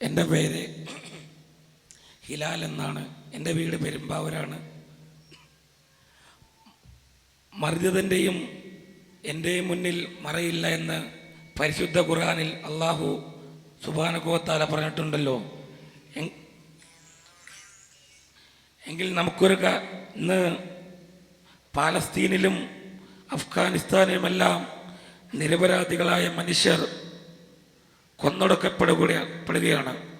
എന്റെ പേര് ഹിലാൽ എന്നാണ്. എന്റെ വീട് പെരുമ്പാവൂരാണ്. മർജിതന്റെയും എന്റെയും മുന്നിൽ മറയില്ല എന്ന് പരിശുദ്ധ ഖുർആനിൽ അള്ളാഹു സുബാനകോത്താല പറഞ്ഞിട്ടുണ്ടല്ലോ. എങ്കിൽ നമുക്കൊരു ഇന്ന് പാലസ്തീനിലും അഫ്ഗാനിസ്ഥാനിലുമെല്ലാം നിരപരാധികളായ മനുഷ്യർ കൊന്നൊടുക്കപ്പെടുകയാണ്.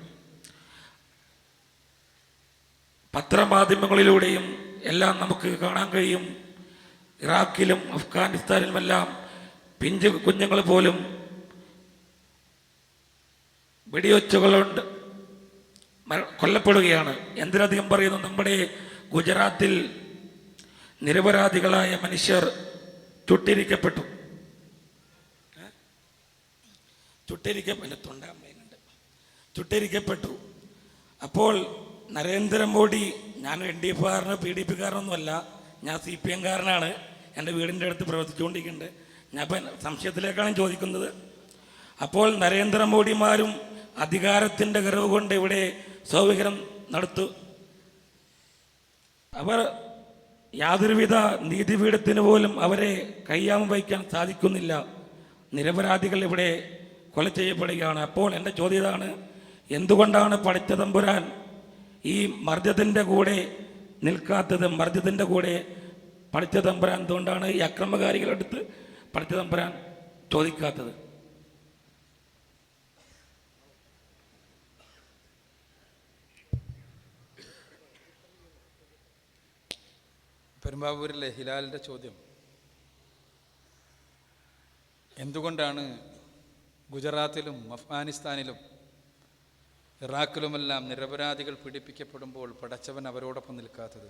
പത്രമാധ്യമങ്ങളിലൂടെയും എല്ലാം നമുക്ക് കാണാൻ കഴിയും. ഇറാഖിലും അഫ്ഗാനിസ്ഥാനിലുമെല്ലാം പിഞ്ച് കുഞ്ഞുങ്ങൾ പോലും വെടിവെച്ചുകളുണ്ട് മര- കൊല്ലപ്പെടുകയാണ്. എന്തിനധികം പറയുന്നു നമ്മുടെ ഗുജറാത്തിൽ നിരപരാധികളായ മനുഷ്യർ ചുട്ടിരിക്കപ്പെട്ടു. ചുട്ടരിക്കപ്പെട്ടു കംപ്ലൈന്റ് ചുട്ടരിക്കപ്പെട്ടു. അപ്പോൾ നരേന്ദ്രമോദി ഞാൻ എൻ ഡി എഫുകാരനോ പി ഡി പിക്കാരനൊന്നുമല്ല. ഞാൻ സി പി എംകാരനാണ് എന്റെ വീടിന്റെ അടുത്ത് പ്രവർത്തിച്ചുകൊണ്ടിരിക്കുന്നുണ്ട്. ഞാൻ ഇപ്പം സംശയത്തിലേക്കാണ് ചോദിക്കുന്നത്. അപ്പോൾ നരേന്ദ്രമോദിമാരും അധികാരത്തിന്റെ ഗർവ് കൊണ്ട് ഇവിടെ സൗകര്യം നടത്തു. അവർ യാതൊരുവിധ നീതിപീഠത്തിന് പോലും അവരെ കയ്യാമം വയ്ക്കാൻ സാധിക്കുന്നില്ല. നിരപരാധികൾ ഇവിടെ കൊല ചെയ്യപ്പെടുകയാണ്. അപ്പോൾ എന്റെ ചോദ്യം ഇതാണ് എന്തുകൊണ്ടാണ് പഠിച്ച തമ്പുരാൻ ഈ മർദ്ദത്തിന്റെ കൂടെ നിൽക്കാത്തത്? മർദ്ദത്തിന്റെ കൂടെ പഠിച്ച തമ്പുരാൻ എന്തുകൊണ്ടാണ് ഈ അക്രമകാരികളെടുത്ത് പഠിച്ച തമ്പുരാൻ ചോദിക്കാത്തത്? പെരുമ്പാവൂരിലെ ഹിലാലിന്റെ ചോദ്യം എന്തുകൊണ്ടാണ് ഗുജറാത്തിലും അഫ്ഗാനിസ്ഥാനിലും ഇറാഖിലുമെല്ലാം നിരപരാധികൾ പീഡിപ്പിക്കപ്പെടുമ്പോൾ പടച്ചവൻ അവരോടൊപ്പം നിൽക്കാത്തത്.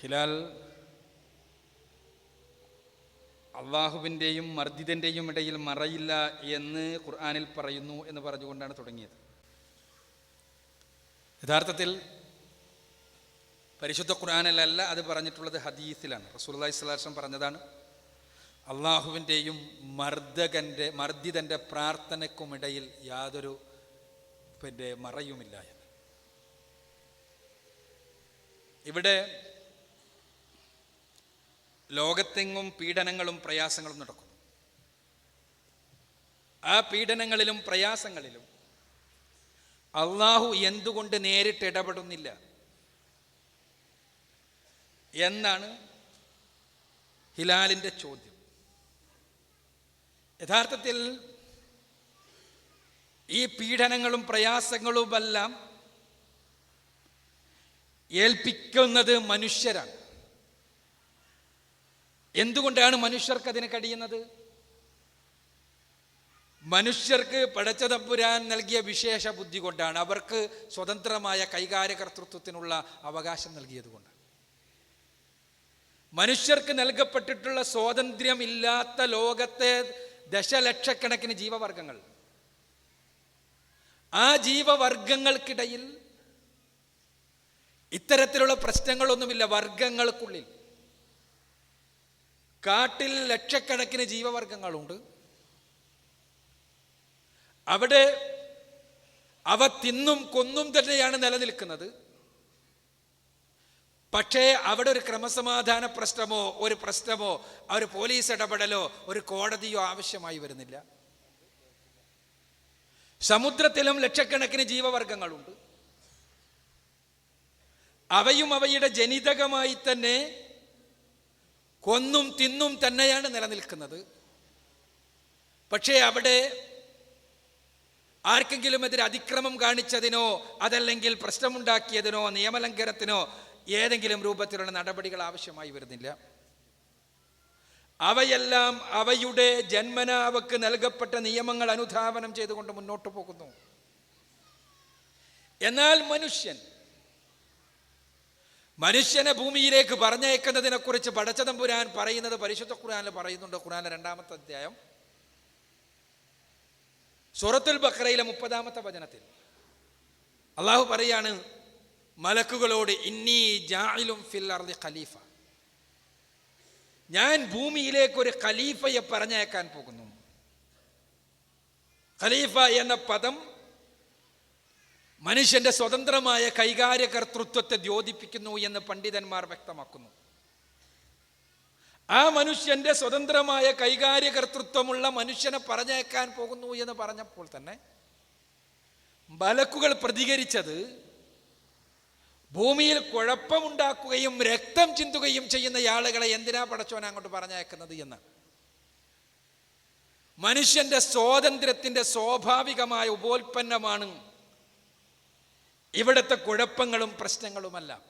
ഹിലാൽ അള്ളാഹുവിന്റെയും മർദ്ദിതന്റെയും ഇടയിൽ മറയില്ല എന്ന് ഖുർആാനിൽ പറയുന്നു എന്ന് പറഞ്ഞുകൊണ്ടാണ് തുടങ്ങിയത്. യഥാർത്ഥത്തിൽ പരിശുദ്ധ ഖുർആാനിലല്ല അത് പറഞ്ഞിട്ടുള്ളത് ഹദീസിലാണ്. അലൈഹി വസല്ലം പറഞ്ഞതാണ് അള്ളാഹുവിന്റെയും മർദ്ദകന്റെ മർദ്ദിതന്റെ പ്രാർത്ഥനയ്ക്കുമിടയിൽ യാതൊരു പിന്നെ മറയുമില്ല എന്ന്. ഇവിടെ ലോകത്തെങ്ങും പീഡനങ്ങളും പ്രയാസങ്ങളും നടക്കും ആ പീഡനങ്ങളിലും പ്രയാസങ്ങളിലും അള്ളാഹു എന്തുകൊണ്ട് നേരിട്ട് ഇടപെടുന്നില്ല? എന്നാണ് ഹിലാലിന്റെ ചോദ്യം. യഥാർത്ഥത്തിൽ ഈ പീഡനങ്ങളും പ്രയാസങ്ങളുമെല്ലാം ഏൽപ്പിക്കുന്നത് മനുഷ്യരാണ്. എന്തുകൊണ്ടാണ് മനുഷ്യർക്ക് അതിന് കഴിയുന്നത്? മനുഷ്യർക്ക് പടച്ചതമ്പുരാൻ നൽകിയ വിശേഷ ബുദ്ധി കൊണ്ടാണ്. അവർക്ക് സ്വതന്ത്രമായ കൈകാര്യകർത്തൃത്വത്തിനുള്ള അവകാശം നൽകിയതുകൊണ്ട് മനുഷ്യർക്ക് നൽകപ്പെട്ടിട്ടുള്ള സ്വാതന്ത്ര്യമില്ലാത്ത ലോകത്തെ ദശലക്ഷക്കണക്കിന് ജീവവർഗങ്ങൾ. ആ ജീവവർഗങ്ങൾക്കിടയിൽ ഇത്തരത്തിലുള്ള പ്രശ്നങ്ങളൊന്നുമില്ല വർഗങ്ങൾക്കുള്ളിൽ. കാട്ടിൽ ലക്ഷക്കണക്കിന് ജീവവർഗങ്ങളുണ്ട്. അവിടെ അവ തിന്നും കൊന്നും തന്നെയാണ് നിലനിൽക്കുന്നത്. പക്ഷേ അവിടെ ഒരു ക്രമസമാധാന പ്രശ്നമോ ഒരു പ്രശ്നമോ ഒരു പോലീസ് ഇടപെടലോ ഒരു കോടതിയോ ആവശ്യമായി വരുന്നില്ല. സമുദ്രത്തിലും ലക്ഷക്കണക്കിന് ജീവവർഗങ്ങളുണ്ട് അവയും അവയുടെ ജനിതകമായി തന്നെ കൊന്നും തിന്നും തന്നെയാണ് നിലനിൽക്കുന്നത്. പക്ഷേ അവിടെ ആർക്കെങ്കിലും എതിരെ അതിക്രമം കാണിച്ചതിനോ അതല്ലെങ്കിൽ പ്രശ്നമുണ്ടാക്കിയതിനോ നിയമലംഘനത്തിനോ ഏതെങ്കിലും രൂപത്തിലുള്ള നടപടികൾ ആവശ്യമായി വരുന്നില്ല. അവയെല്ലാം അവയുടെ ജന്മനാവക്ക് നൽകപ്പെട്ട നിയമങ്ങൾ അനുധാവനം ചെയ്തുകൊണ്ട് മുന്നോട്ട് പോകുന്നു. എന്നാൽ മനുഷ്യൻ മനുഷ്യനെ ഭൂമിയിലേക്ക് പറഞ്ഞയക്കുന്നതിനെ കുറിച്ച് പടച്ചതമ്പുരാൻ പറയുന്നത് പരിശുദ്ധ ഖുർആനിൽ പറയുന്നുണ്ട്. ഖുർആനിലെ രണ്ടാമത്തെ അധ്യായം സൂറത്തുൽ ബക്രയിലെ മുപ്പതാമത്തെ വചനത്തിൽ. അള്ളാഹു പറയാണ് മലക്കുകളോട് ഇന്നി ഫിൽ അർദി ഖലീഫ. ഞാൻ ഭൂമിയിലേക്ക് ഒരു ഖലീഫയെ പറഞ്ഞയക്കാൻ പോകുന്നു. ഖലീഫ എന്ന പദം മനുഷ്യന്റെ സ്വതന്ത്രമായ കൈകാര്യകർത്തൃത്വത്തെ ദ്യോതിപ്പിക്കുന്നു എന്ന് പണ്ഡിതന്മാർ വ്യക്തമാക്കുന്നു. ആ മനുഷ്യന്റെ സ്വതന്ത്രമായ കൈകാര്യകർത്തൃത്വമുള്ള മനുഷ്യനെ പറഞ്ഞേക്കാൻ പോകുന്നു എന്ന് പറഞ്ഞപ്പോൾ തന്നെ ബലക്കുകൾ പ്രതികരിച്ചത് ഭൂമിയിൽ കുഴപ്പമുണ്ടാക്കുകയും രക്തം ചിന്തുകയും ചെയ്യുന്ന ആളുകളെ എന്തിനാ പടച്ചോൻ അങ്ങോട്ട് പറഞ്ഞയക്കുന്നത് എന്ന്? മനുഷ്യന്റെ സ്വാതന്ത്ര്യത്തിന്റെ സ്വാഭാവികമായ ഉപോൽപ്പന്നമാണ് ഇവിടുത്തെ കുഴപ്പങ്ങളും പ്രശ്നങ്ങളുമല്ല.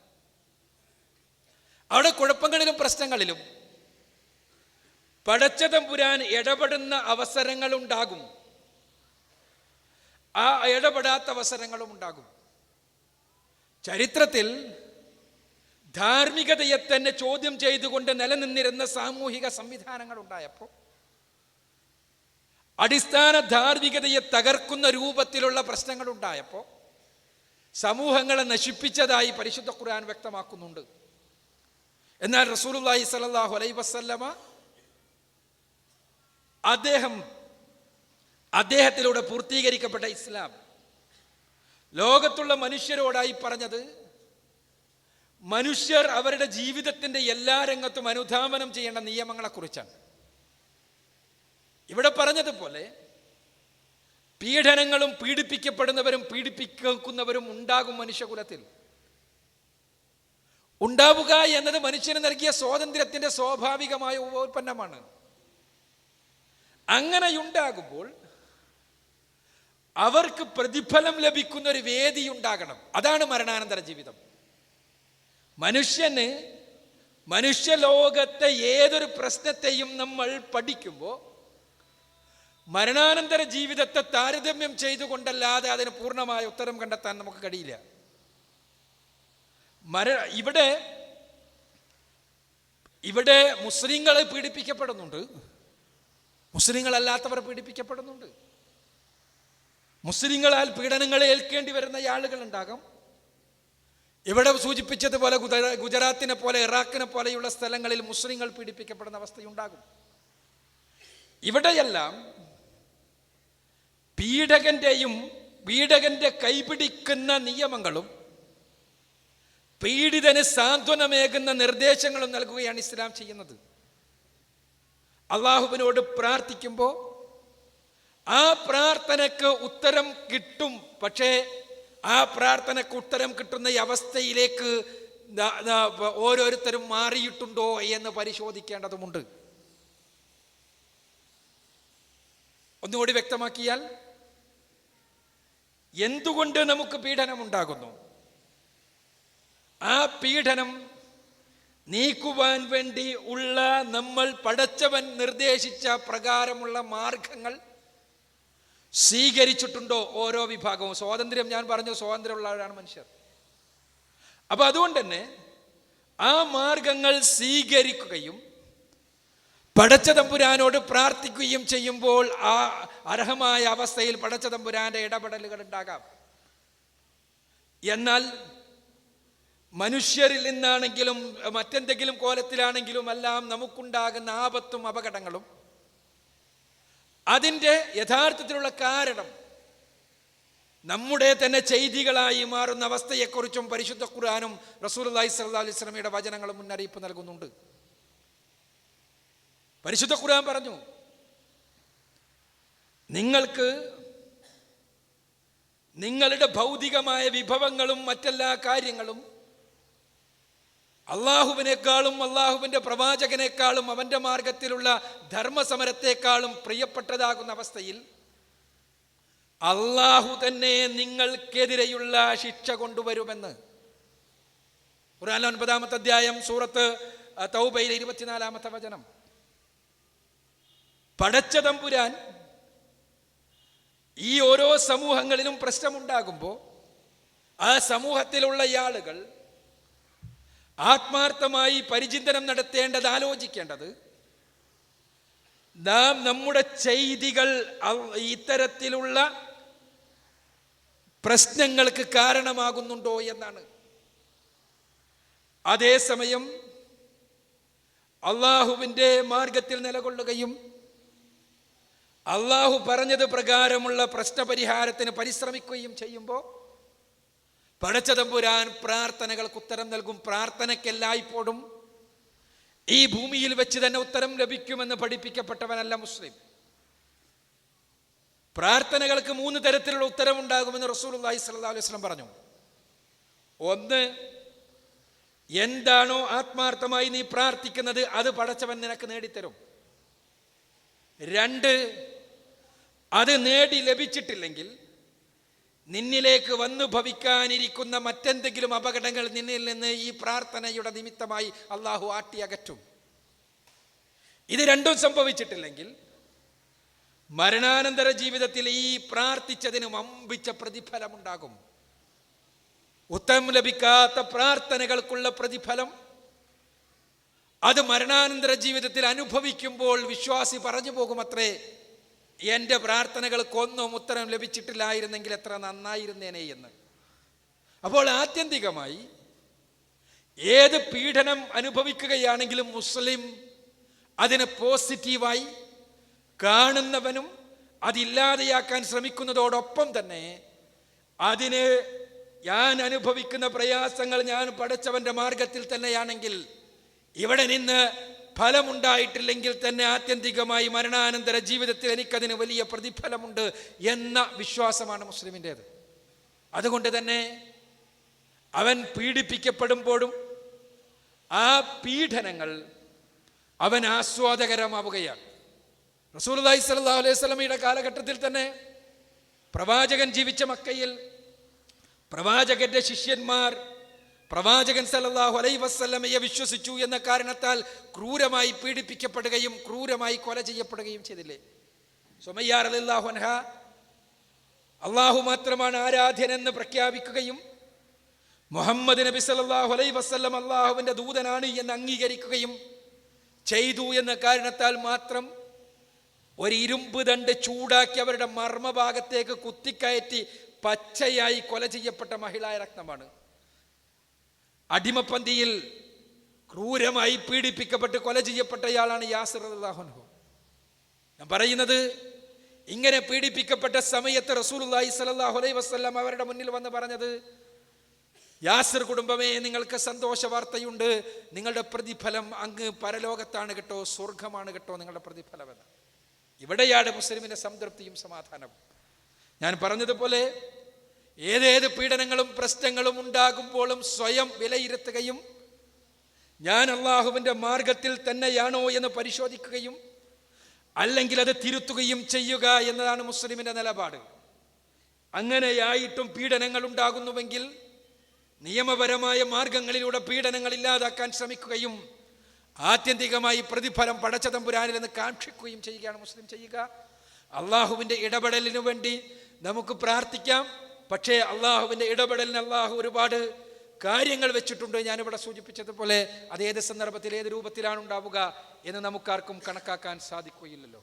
അവിടെ കുഴപ്പങ്ങളിലും പ്രശ്നങ്ങളിലും പടച്ചതമ്പുരാൻ ഇടപെടുന്ന അവസരങ്ങളുണ്ടാകും. ആ ഇടപെടാത്ത അവസരങ്ങളും ഉണ്ടാകും ചരിത്രത്തിൽ ധാർമ്മികതയെ തന്നെ ചോദ്യം ചെയ്തുകൊണ്ട് നിലനിന്നിരുന്ന സാമൂഹിക സംവിധാനങ്ങൾ ഉണ്ടായപ്പോൾ അടിസ്ഥാന ധാർമ്മികതയെ തകർക്കുന്ന രൂപത്തിലുള്ള പ്രശ്നങ്ങൾ ഉണ്ടായപ്പോൾ സമൂഹങ്ങളെ നശിപ്പിച്ചതായി പരിശുദ്ധ ഖുർആൻ വ്യക്തമാക്കുന്നുണ്ട്. എന്നാൽ റസൂലുള്ളാഹി സ്വല്ലല്ലാഹു അലൈഹി വസല്ലമ അദ്ദേഹം അദ്ദേഹത്തിലൂടെ പൂർത്തീകരിക്കപ്പെട്ട ഇസ്ലാം ലോകത്തുള്ള മനുഷ്യരോടായി പറഞ്ഞത് മനുഷ്യർ അവരുടെ ജീവിതത്തിന്റെ എല്ലാ രംഗത്തും അനുധാവനം ചെയ്യേണ്ട നിയമങ്ങളെക്കുറിച്ചാണ്. ഇവിടെ പറഞ്ഞതുപോലെ പീഡനങ്ങളും പീഡിപ്പിക്കപ്പെടുന്നവരും പീഡിപ്പിക്കുന്നവരും ഉണ്ടാകും മനുഷ്യകുലത്തിൽ. ഉണ്ടാവുക എന്നത് മനുഷ്യന് നൽകിയ സ്വാതന്ത്ര്യത്തിന്റെ സ്വാഭാവികമായ ഉപോൽപ്പന്നമാണ്. അങ്ങനെയുണ്ടാകുമ്പോൾ അവർക്ക് പ്രതിഫലം ലഭിക്കുന്ന ഒരു വേദി ഉണ്ടാകണം. അതാണ് മരണാനന്തര ജീവിതം. മനുഷ്യന് മനുഷ്യലോകത്തെ ഏതൊരു പ്രശ്നത്തെയും നമ്മൾ പഠിക്കുമ്പോൾ മരണാനന്തര ജീവിതത്തെ താരതമ്യം ചെയ്തുകൊണ്ടല്ലാതെ അതിന് പൂർണമായ ഉത്തരം കണ്ടെത്താൻ നമുക്ക് കഴിയില്ല. മര ഇവിടെ ഇവിടെ മുസ്ലിങ്ങൾ പീഡിപ്പിക്കപ്പെടുന്നുണ്ട്. മുസ്ലിങ്ങളല്ലാത്തവർ പീഡിപ്പിക്കപ്പെടുന്നുണ്ട്. മുസ്ലിങ്ങളാൽ പീഡനങ്ങൾ ഏൽക്കേണ്ടി വരുന്ന ആളുകൾ ഉണ്ടാകാം ഇവിടെ സൂചിപ്പിച്ചതുപോലെ ഗുജറാത്തിനെ പോലെ ഇറാഖിനെ പോലെയുള്ള സ്ഥലങ്ങളിൽ മുസ്ലിങ്ങൾ പീഡിപ്പിക്കപ്പെടുന്ന അവസ്ഥയുണ്ടാകും. ഇവിടെയെല്ലാം പീഡകന്റെയും പീഡകന്റെ കൈപിടിക്കുന്ന നിയമങ്ങളും പീഡിതന് സാന്ത്വനമേകുന്ന നിർദ്ദേശങ്ങളും നൽകുകയാണ് ഇസ്ലാം ചെയ്യുന്നത്. അള്ളാഹുവിനോട് പ്രാർത്ഥിക്കുമ്പോൾ ആ പ്രാർത്ഥനക്ക് ഉത്തരം കിട്ടും. പക്ഷേ ആ പ്രാർത്ഥനക്ക് ഉത്തരം കിട്ടുന്ന അവസ്ഥയിലേക്ക് ഓരോരുത്തരും മാറിയിട്ടുണ്ടോ എന്ന് പരിശോധിക്കേണ്ടതുമുണ്ട്. ഒന്നുകൂടി വ്യക്തമാക്കിയാൽ എന്തുകൊണ്ട് നമുക്ക് പീഡനം ഉണ്ടാകുന്നു ആ പീഡനം നീക്കുവാൻ വേണ്ടി ഉള്ള നമ്മൾ പടച്ചവൻ നിർദ്ദേശിച്ച പ്രകാരമുള്ള മാർഗങ്ങൾ സ്വീകരിച്ചിട്ടുണ്ടോ ഓരോ വിഭാഗവും? സ്വാതന്ത്ര്യം ഞാൻ പറഞ്ഞു സ്വാതന്ത്ര്യമുള്ളവരാണ് മനുഷ്യർ. അപ്പൊ അതുകൊണ്ട് തന്നെ ആ മാർഗങ്ങൾ സ്വീകരിക്കുകയും പടച്ച തമ്പുരാനോട് പ്രാർത്ഥിക്കുകയും ചെയ്യുമ്പോൾ ആ അർഹമായ അവസ്ഥയിൽ പടച്ച തമ്പുരാന്റെ ഇടപെടലുകൾ ഉണ്ടാകാം. എന്നാൽ മനുഷ്യരിൽ നിന്നാണെങ്കിലും മറ്റെന്തെങ്കിലും കോലത്തിലാണെങ്കിലും എല്ലാം നമുക്കുണ്ടാകുന്ന ആപത്തും അപകടങ്ങളും അതിന്റെ യഥാർത്ഥത്തിലുള്ള കാരണം നമ്മുടെ തന്നെ ചെയ്തികളായി മാറുന്ന അവസ്ഥയെക്കുറിച്ചും പരിശുദ്ധ ഖുർആാനും റസൂൽ അള്ളഹി സല്ലാ അലൈഹി സ്വലമിയുടെ വചനങ്ങളും മുന്നറിയിപ്പ് നൽകുന്നുണ്ട്. പരിശുദ്ധ ഖുർആൻ പറഞ്ഞു നിങ്ങൾക്ക് നിങ്ങളുടെ ഭൗതികമായ വിഭവങ്ങളും മറ്റെല്ലാ കാര്യങ്ങളും അള്ളാഹുവിനേക്കാളും അള്ളാഹുവിന്റെ പ്രവാചകനേക്കാളും അവന്റെ മാർഗത്തിലുള്ള ധർമ്മസമരത്തെക്കാളും പ്രിയപ്പെട്ടതാകുന്ന അവസ്ഥയിൽ അള്ളാഹു തന്നെ നിങ്ങൾക്കെതിരെയുള്ള ശിക്ഷ കൊണ്ടുവരുമെന്ന്. ഖുർആൻ ഒൻപതാമത്തെ അധ്യായം സൂറത്ത് തൗബയിലെ ഇരുപത്തിനാലാമത്തെ വചനം. പടച്ച തമ്പുരാൻ ഈ ഓരോ സമൂഹങ്ങളിലും പ്രശ്നമുണ്ടാകുമ്പോൾ ആ സമൂഹത്തിലുള്ള ആളുകൾ ആത്മാർത്ഥമായി പരിചിന്തനം നടത്തേണ്ടത് ആലോചിക്കേണ്ടത് നാം നമ്മുടെ ചെയ്തികൾ ഇത്തരത്തിലുള്ള പ്രശ്നങ്ങൾക്ക് കാരണമാകുന്നുണ്ടോ എന്നാണ്. അതേസമയം അള്ളാഹുവിന്റെ മാർഗത്തിൽ നിലകൊള്ളുകയും അള്ളാഹു പറഞ്ഞത് പ്രകാരമുള്ള പ്രശ്നപരിഹാരത്തിന് പരിശ്രമിക്കുകയും ചെയ്യുമ്പോൾ പടച്ചതമ്പുരാൻ പ്രാർത്ഥനകൾക്ക് ഉത്തരം നൽകും. പ്രാർത്ഥനയ്ക്കെല്ലായ്പ്പോഴും ഈ ഭൂമിയിൽ വെച്ച് തന്നെ ഉത്തരം ലഭിക്കുമെന്ന് പഠിപ്പിക്കപ്പെട്ടവനല്ല മുസ്ലിം. പ്രാർത്ഥനകൾക്ക് മൂന്ന് തരത്തിലുള്ള ഉത്തരമുണ്ടാകുമെന്ന് റസൂൽ അള്ളാഹി സ്വല്ലാ അലൈഹി വസല്ലം പറഞ്ഞു. ഒന്ന് എന്താണോ ആത്മാർത്ഥമായി നീ പ്രാർത്ഥിക്കുന്നത് അത് പടച്ചവൻ നിനക്ക് നേടിത്തരും. രണ്ട് അത് നേടി ലഭിച്ചിട്ടില്ലെങ്കിൽ നിന്നിലേക്ക് വന്നു ഭവിക്കാനിരിക്കുന്ന മറ്റെന്തെങ്കിലും അപകടങ്ങൾ നിന്നിൽ നിന്ന് ഈ പ്രാർത്ഥനയുടെ നിമിത്തമായി അള്ളാഹു ആട്ടി അകറ്റും. ഇത് രണ്ടും സംഭവിച്ചിട്ടില്ലെങ്കിൽ മരണാനന്തര ജീവിതത്തിൽ ഈ പ്രാർത്ഥിച്ചതിന് വമ്പിച്ച പ്രതിഫലമുണ്ടാകും. ഉത്തരം ലഭിക്കാത്ത പ്രാർത്ഥനകൾക്കുള്ള പ്രതിഫലം അത് മരണാനന്തര ജീവിതത്തിൽ അനുഭവിക്കുമ്പോൾ വിശ്വാസി പറഞ്ഞു പോകുമത്രേ എന്റെ പ്രാർത്ഥനകൾക്കൊന്നും ഉത്തരം ലഭിച്ചിട്ടില്ലായിരുന്നെങ്കിൽ എത്ര നന്നായിരുന്നേനെ എന്ന്. അപ്പോൾ ആത്യന്തികമായി ഏത് പീഡനം അനുഭവിക്കുകയാണെങ്കിലും മുസ്ലിം അതിനെ പോസിറ്റീവായി കാണുന്നവനും അതില്ലാതെയാക്കാൻ ശ്രമിക്കുന്നതോടൊപ്പം തന്നെ അതിന് ഞാൻ അനുഭവിക്കുന്ന പ്രയാസങ്ങൾ ഞാൻ പഠിച്ചവന്റെ മാർഗത്തിൽ തന്നെയാണെങ്കിൽ ഇവിടെ നിന്ന് ഫലമുണ്ടായിട്ടില്ലെങ്കിൽ തന്നെ ആത്യന്തികമായി മരണാനന്തര ജീവിതത്തിൽ എനിക്കതിന് വലിയ പ്രതിഫലമുണ്ട് എന്ന വിശ്വാസമാണ് മുസ്ലിമിന്റേത്. അതുകൊണ്ട് തന്നെ അവൻ പീഡിപ്പിക്കപ്പെടുമ്പോഴും ആ പീഡനങ്ങൾ അവൻ ആസ്വാദകരമാവുകയാണ്. റസൂലുള്ളാഹി സ്വല്ലല്ലാഹു അലൈഹി വസല്ലമയുടെ കാലഘട്ടത്തിൽ തന്നെ പ്രവാചകൻ ജീവിച്ച മക്കയിൽ പ്രവാചകന്റെ ശിഷ്യന്മാർ പ്രവാചകൻ സല്ലല്ലാഹു അലൈ വസല്ലമയെ വിശ്വസിച്ചു എന്ന കാരണത്താൽ ക്രൂരമായി പീഡിപ്പിക്കപ്പെടുകയും ക്രൂരമായി കൊല ചെയ്യപ്പെടുകയും ചെയ്തില്ലേ? സുമയ്യാർ അലില്ലാഹു അൻഹ അള്ളാഹു മാത്രമാണ് ആരാധ്യനെന്ന് പ്രഖ്യാപിക്കുകയും മുഹമ്മദ് നബി സല്ലല്ലാഹു അലൈ വസല്ലം അള്ളാഹുവിന്റെ ദൂതനാണ് എന്ന് അംഗീകരിക്കുകയും ചെയ്തു എന്ന കാരണത്താൽ മാത്രം ഒരു ഇരുമ്പ് ദണ്ട് ചൂടാക്കി അവരുടെ മർമ്മഭാഗത്തേക്ക് കുത്തിക്കയറ്റി പച്ചയായി കൊല ചെയ്യപ്പെട്ട മഹിളായ രക്തമാണ്. അടിമപ്പന്തിയിൽ ക്രൂരമായി പീഡിപ്പിക്കപ്പെട്ട് കൊല ചെയ്യപ്പെട്ടയാളാണ് യാസിർ അള്ളാഹുൻഹു ഞാൻ പറയുന്നത് ഇങ്ങനെ പീഡിപ്പിക്കപ്പെട്ട സമയത്ത് റസൂലുള്ളാഹി സ്വല്ലല്ലാഹു അലൈഹി വസല്ലം അവരുടെ മുന്നിൽ വന്ന് പറഞ്ഞത് യാസിർ കുടുംബമേ നിങ്ങൾക്ക് സന്തോഷ വാർത്തയുണ്ട്. നിങ്ങളുടെ പ്രതിഫലം അങ്ങ് പരലോകത്താണ് കേട്ടോ സ്വർഗമാണ് കേട്ടോ നിങ്ങളുടെ പ്രതിഫലമെന്ന്. ഇവിടെയാണ് മുസ്ലിമിന്റെ സംതൃപ്തിയും സമാധാനവും. ഞാൻ പറഞ്ഞതുപോലെ ഏതേത് പീഡനങ്ങളും പ്രശ്നങ്ങളും ഉണ്ടാകുമ്പോഴും സ്വയം വിലയിരുത്തുകയും ഞാൻ അള്ളാഹുവിന്റെ മാർഗത്തിൽ തന്നെയാണോ എന്ന് പരിശോധിക്കുകയും അല്ലെങ്കിൽ അത് തിരുത്തുകയും ചെയ്യുക എന്നതാണ് മുസ്ലിമിന്റെ നിലപാട്. അങ്ങനെയായിട്ടും പീഡനങ്ങൾ ഉണ്ടാകുന്നുവെങ്കിൽ നിയമപരമായ മാർഗങ്ങളിലൂടെ പീഡനങ്ങൾ ഇല്ലാതാക്കാൻ ശ്രമിക്കുകയും ആത്യന്തികമായി പ്രതിഫലം പടച്ചതമ്പുരാനിൽ നിന്ന് കാക്ഷിക്കുകയും ചെയ്യുകയാണ് മുസ്ലിം ചെയ്യുക. അള്ളാഹുവിന്റെ ഇടപെടലിനു വേണ്ടി നമുക്ക് പ്രാർത്ഥിക്കാം. പക്ഷേ അള്ളാഹുവിന്റെ ഇടപെടലിന് അള്ളാഹു ഒരുപാട് കാര്യങ്ങൾ വെച്ചിട്ടുണ്ട്. ഞാനിവിടെ സൂചിപ്പിച്ചതുപോലെ അത് ഏത് സന്ദർഭത്തിൽ ഏത് രൂപത്തിലാണ് ഉണ്ടാവുക എന്ന് നമുക്കാർക്കും കണക്കാക്കാൻ സാധിക്കുകയില്ലല്ലോ.